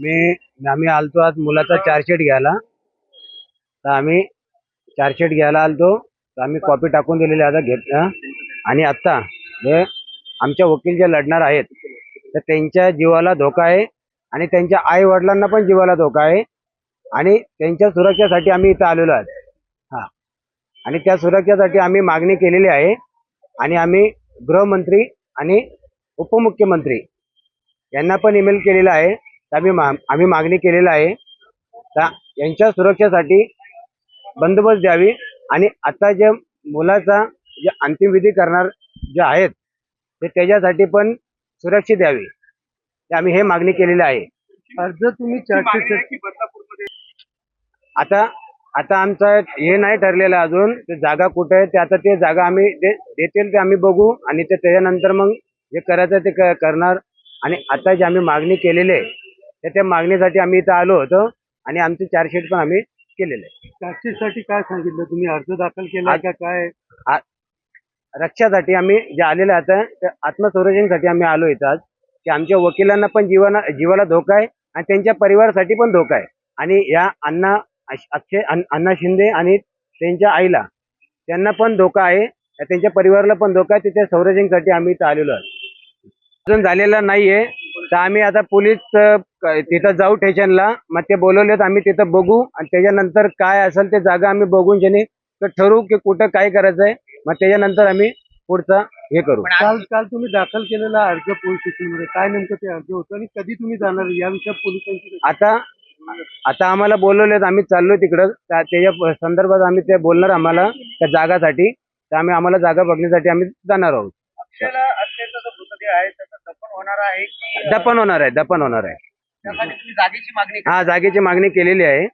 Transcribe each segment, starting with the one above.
मी आम्ही आलतो आज मुलाचा चार्जशीट घ्यायला. तर आम्ही चार्जशीट घ्यायला आलतो. तर आम्ही कॉपी टाकून दिलेली आता घेत आणि आत्ता हे आमच्या वकील जे लढणार आहेत. तर त्यांच्या जीवाला धोका आहे आणि त्यांच्या आई वडिलांना पण जीवाला धोका आहे. आणि त्यांच्या सुरक्षेसाठी आम्ही इथं आलेलो आहोत. हा. आणि त्या सुरक्षेसाठी आम्ही मागणी केलेली आहे. आणि आम्ही गृहमंत्री आणि उपमुख्यमंत्री यांना पण ईमेल केलेला आहे. आम्ही मा आम्ही मागणी केलेलं आहे. तर यांच्या सुरक्षेसाठी बंदोबस्त द्यावी आणि आता जे मुलाचा जे अंतिम विधी करणार जे आहेत ते त्याच्यासाठी पण सुरक्षित द्यावी. ते आम्ही हे मागणी केलेली आहे. अर्ज तुम्ही आता आता आमचं हे नाही ठरलेलं अजून. ते जागा कुठे आहे ते आता ते जागा आम्ही दे देतील ते आम्ही बघू आणि ते त्याच्यानंतर मग जे करायचं ते करणार. आणि आता जे आम्ही मागणी केलेली आहे तर त्या मागणीसाठी आम्ही इथं आलो होतो आणि आमची चार्जशीट पण आम्ही केलेलं आहे. चार्जशीटसाठी काय सांगितलं? तुम्ही अर्ज दाखल केलाय का? काय? रक्षासाठी आम्ही जे आलेले आता त्या आत्मसंरक्षणासाठी आम्ही आलो इथं आज. की आमच्या वकिलांना पण जीवाना जीवाला धोका आहे आणि त्यांच्या परिवारासाठी पण धोका आहे. आणि या अण्णा अक्षय अण्ण- शिंदे आणि त्यांच्या आईला त्यांना पण धोका आहे. त्यांच्या परिवाराला पण धोका आहे. त्याच्या संरक्षणासाठी आम्ही इथं आलेलो आहोत अजून झालेला नाहीये. तर आम्ही आता पोलीस तिथं जाऊ स्टेशनला मग ते बोलवलेत आम्ही तिथं बघू. आणि त्याच्यानंतर काय असेल ते जागा आम्ही बघून ज्याने तर ठरवू की कुठं काय करायचंय मग त्याच्यानंतर आम्ही पुढचा हे करू. काल काल तुम्ही दाखल केलेला अर्ज पोलीस स्टेशनमध्ये काय नेमकं ते अर्ज होतं आणि कधी तुम्ही जाणार या विषयात पोलिसांची आता आता आम्हाला बोलवलेत आम्ही चाललोय तिकडं. त्या- त्याच्या संदर्भात आम्ही ते बोलणार आम्हाला त्या जागासाठी. तर आम्ही आम्हाला जागा बघण्यासाठी आम्ही जाणार आहोत. होणार आहे की दफन होणार आहे दफन होणार आहे. त्यासाठी तुम्ही जागेची मागणी हा जागेची मागणी केलेली आहे.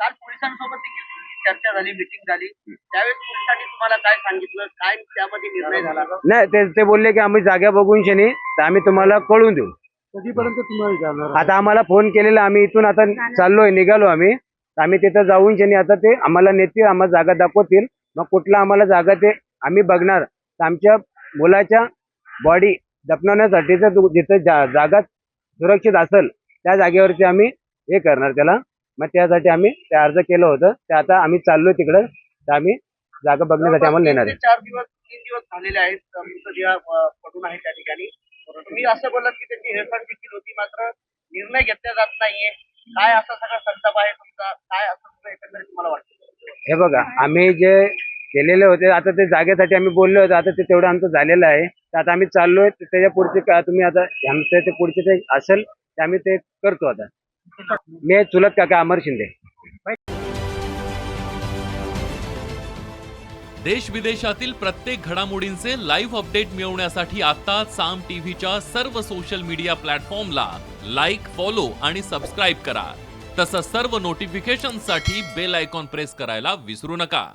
काल पोलिसांसोबत देखील तुमची चर्चा झाली मिटिंग झाली. त्यावेळेस पोलिसांनी तुम्हाला काय सांगितलं? काय त्यामध्ये निर्णय झाला? नाही ते ते बोलले की आम्ही जागा बघून शनी तर आम्ही तुम्हाला कळून देऊ. कधीपर्यंत तुम्हाला जाणार आता आम्हाला फोन केलेला आम्ही इथून आता चाललोय निघालो आम्ही. तर आम्ही तिथं जाऊन शनी आता ते आम्हाला नेतील आम्हाला जागा दाखवतील. मग कुठला आम्हाला जागा ते आम्ही बघणार. तर आमच्या मुलाच्या बॉडी दफनवण्यासाठी जर जिथं जा- जागा सुरक्षित असेल त्या जागेवरती आम्ही हे करणार त्याला. मग त्यासाठी आम्ही ते अर्ज केलं होतं. ते आता आम्ही चाललोय तिकडं. तर आम्ही जागा बघण्यासाठी आम्हाला नेणार आहे. चार दिवस तीन दिवस झालेले आहेत. मृतदेह पडून आहे त्या ठिकाणी. तुम्ही असं बोललात की त्याची हेळसांड देखील होती मात्र निर्णय घेतला जात नाहीये. काय असा सगळा संताप आहे तुमचा? काय असं एकंदरीत तुम्हाला वाटतं? हे बघा आम्ही जे केलेले होते. आता ते जागेसाठी आम्ही बोललो होतो. आता ते तेवढं आमचं झालेलं आहे. तर आता आम्ही चाललोय. त्याच्या पुढचे तुम्ही आता आमचं ते पुढचे ते असेल ते आम्ही ते करतो आता. मी चुलत काका अमर शिंदे. देश विदेशातील प्रत्येक घडामोडींचे लाईव्ह अपडेट मिळवण्यासाठी आता साम टीव्हीच्या सर्व सोशल मीडिया प्लॅटफॉर्मला लाईक फॉलो आणि सबस्क्राईब करा. तसंच सर्व नोटिफिकेशनसाठी बेल आयकॉन प्रेस करायला विसरू नका.